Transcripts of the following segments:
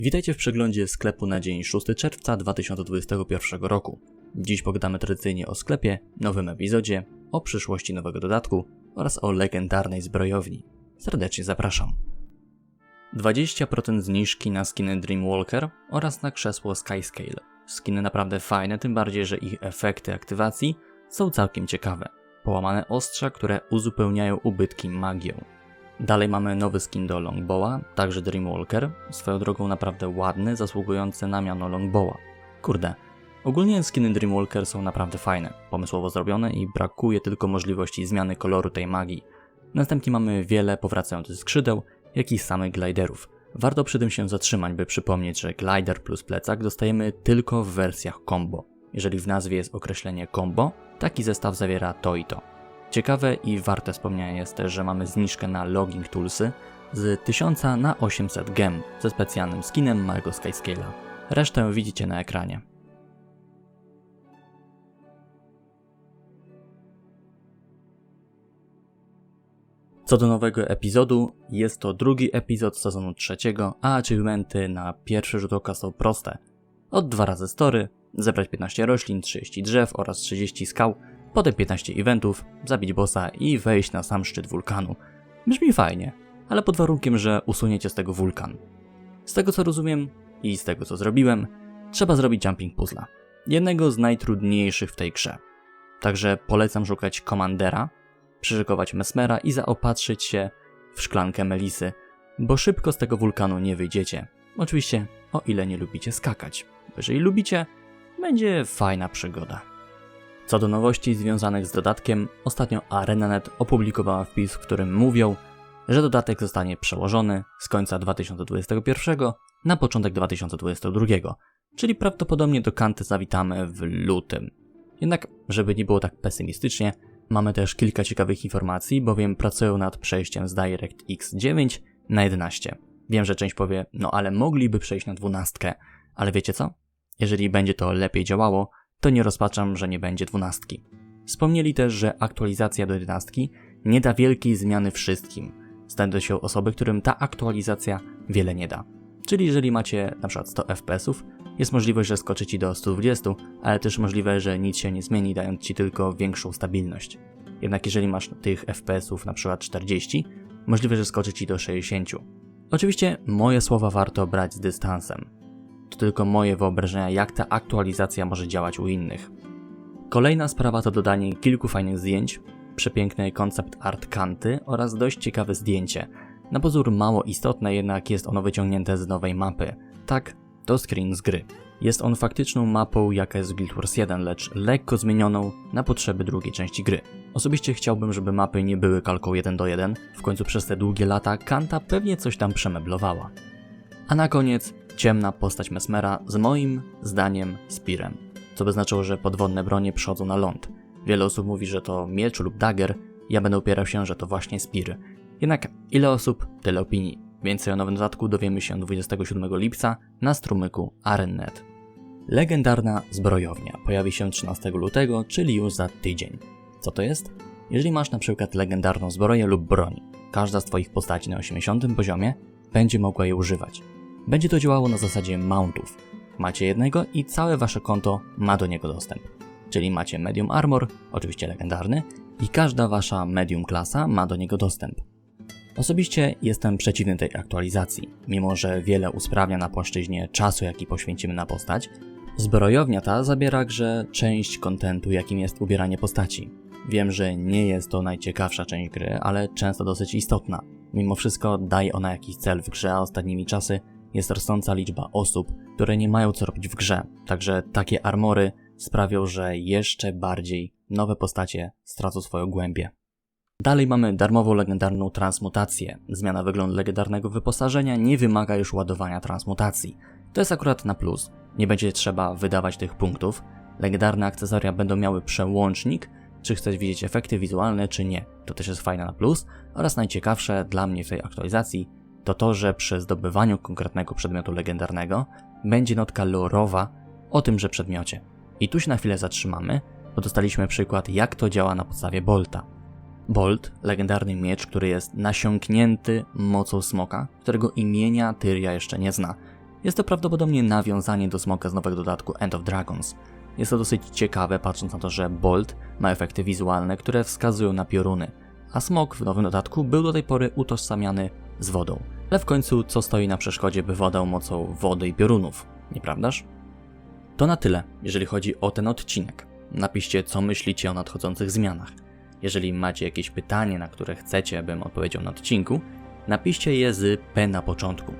Witajcie w przeglądzie sklepu na dzień 6 czerwca 2021 roku. Dziś pogadamy tradycyjnie o sklepie, nowym epizodzie, o przyszłości nowego dodatku oraz o legendarnej zbrojowni. Serdecznie zapraszam. 20% zniżki na skiny Dreamwalker oraz na krzesło Skyscale. Skiny naprawdę fajne, tym bardziej, że ich efekty aktywacji są całkiem ciekawe. Połamane ostrza, które uzupełniają ubytki magią. Dalej mamy nowy skin do Longbowa, także Dreamwalker, swoją drogą naprawdę ładny, zasługujący na miano Longbowa. Kurde, ogólnie skiny Dreamwalker są naprawdę fajne, pomysłowo zrobione i brakuje tylko możliwości zmiany koloru tej magii. Następnie mamy wiele powracających skrzydeł, jak i samych gliderów. Warto przy tym się zatrzymać, by przypomnieć, że glider plus plecak dostajemy tylko w wersjach combo. Jeżeli w nazwie jest określenie combo, taki zestaw zawiera to i to. Ciekawe i warte wspomnienia jest też, że mamy zniżkę na logging toolsy z 1000 na 800 gem ze specjalnym skinem małego Skyscale'a. Resztę widzicie na ekranie. Co do nowego epizodu, jest to drugi epizod sezonu trzeciego, a achievementy na pierwszy rzut oka są proste. Od dwa razy story, zebrać 15 roślin, 30 drzew oraz 30 skał, potem 15 eventów, zabić bossa i wejść na sam szczyt wulkanu. Brzmi fajnie, ale pod warunkiem, że usuniecie z tego wulkan. Z tego co rozumiem i z tego co zrobiłem, trzeba zrobić jumping puzzla. Jednego z najtrudniejszych w tej grze. Także polecam szukać komandera, przyszykować mesmera i zaopatrzyć się w szklankę melisy, bo szybko z tego wulkanu nie wyjdziecie. Oczywiście, o ile nie lubicie skakać. Jeżeli lubicie, będzie fajna przygoda. Co do nowości związanych z dodatkiem, ostatnio ArenaNet opublikowała wpis, w którym mówią, że dodatek zostanie przełożony z końca 2021 na początek 2022, czyli prawdopodobnie do Kanty zawitamy w lutym. Jednak, żeby nie było tak pesymistycznie, mamy też kilka ciekawych informacji, bowiem pracują nad przejściem z DirectX 9 na 11. Wiem, że część powie, no ale mogliby przejść na 12, ale wiecie co? Jeżeli będzie to lepiej działało, to nie rozpaczam, że nie będzie dwunastki. Wspomnieli też, że aktualizacja do 11 nie da wielkiej zmiany wszystkim. Znajdą się osoby, którym ta aktualizacja wiele nie da. Czyli jeżeli macie np. 100 fps, jest możliwość, że skoczy ci do 120, ale też możliwe, że nic się nie zmieni, dając ci tylko większą stabilność. Jednak jeżeli masz tych FPS-ów np. 40, możliwe, że skoczy ci do 60. Oczywiście moje słowa warto brać z dystansem. To tylko moje wyobrażenia, jak ta aktualizacja może działać u innych. Kolejna sprawa to dodanie kilku fajnych zdjęć, przepiękny koncept art kanty oraz dość ciekawe zdjęcie. Na pozór mało istotne, jednak jest ono wyciągnięte z nowej mapy. Tak, to screen z gry. Jest on faktyczną mapą, jaka jest w Guild Wars 1, lecz lekko zmienioną na potrzeby drugiej części gry. Osobiście chciałbym, żeby mapy nie były kalką 1 do 1, w końcu przez te długie lata Kanta pewnie coś tam przemeblowała. A na koniec ciemna postać Mesmera z moim zdaniem Spirem, co by znaczyło, że podwodne bronie przychodzą na ląd. Wiele osób mówi, że to miecz lub dagger, ja będę upierał się, że to właśnie Spir. Jednak ile osób, tyle opinii. Więcej o nowym dodatku dowiemy się 27 lipca na strumyku Arennet. Legendarna zbrojownia pojawi się 13 lutego, czyli już za tydzień. Co to jest? Jeżeli masz na przykład legendarną zbroję lub broń, każda z Twoich postaci na 80 poziomie będzie mogła jej używać. Będzie to działało na zasadzie mountów. Macie jednego i całe wasze konto ma do niego dostęp. Czyli macie medium armor, oczywiście legendarny, i każda wasza medium klasa ma do niego dostęp. Osobiście jestem przeciwny tej aktualizacji, mimo że wiele usprawnia na płaszczyźnie czasu, jaki poświęcimy na postać. Zbrojownia ta zabiera grze część kontentu, jakim jest ubieranie postaci. Wiem, że nie jest to najciekawsza część gry, ale często dosyć istotna. Mimo wszystko daje ona jakiś cel w grze, a ostatnimi czasy jest rosnąca liczba osób, które nie mają co robić w grze, także takie armory sprawią, że jeszcze bardziej nowe postacie stracą swoją głębię. Dalej mamy darmową legendarną transmutację. Zmiana wyglądu legendarnego wyposażenia nie wymaga już ładowania transmutacji. To jest akurat na plus. Nie będzie trzeba wydawać tych punktów. Legendarne akcesoria będą miały przełącznik, czy chcesz widzieć efekty wizualne, czy nie. To też jest fajne na plus. Oraz najciekawsze dla mnie w tej aktualizacji to to, że przy zdobywaniu konkretnego przedmiotu legendarnego będzie notka lorowa o tymże przedmiocie. I tu się na chwilę zatrzymamy, bo dostaliśmy przykład, jak to działa na podstawie Bolta. Bolt, legendarny miecz, który jest nasiąknięty mocą smoka, którego imienia Tyria jeszcze nie zna. Jest to prawdopodobnie nawiązanie do smoka z nowego dodatku End of Dragons. Jest to dosyć ciekawe, patrząc na to, że Bolt ma efekty wizualne, które wskazują na pioruny, a smok w nowym dodatku był do tej pory utożsamiany z wodą. Ale w końcu, co stoi na przeszkodzie, by woda mocą wody i piorunów, nieprawdaż? To na tyle, jeżeli chodzi o ten odcinek. Napiszcie, co myślicie o nadchodzących zmianach. Jeżeli macie jakieś pytanie, na które chcecie, bym odpowiedział na odcinku, napiszcie je z P na początku.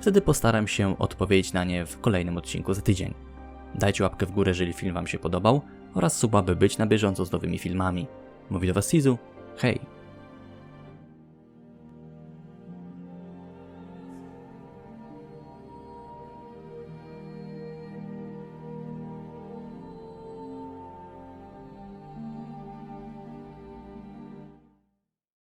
Wtedy postaram się odpowiedzieć na nie w kolejnym odcinku za tydzień. Dajcie łapkę w górę, jeżeli film Wam się podobał oraz suba, by być na bieżąco z nowymi filmami. Mówi do Was Sizu. Hej!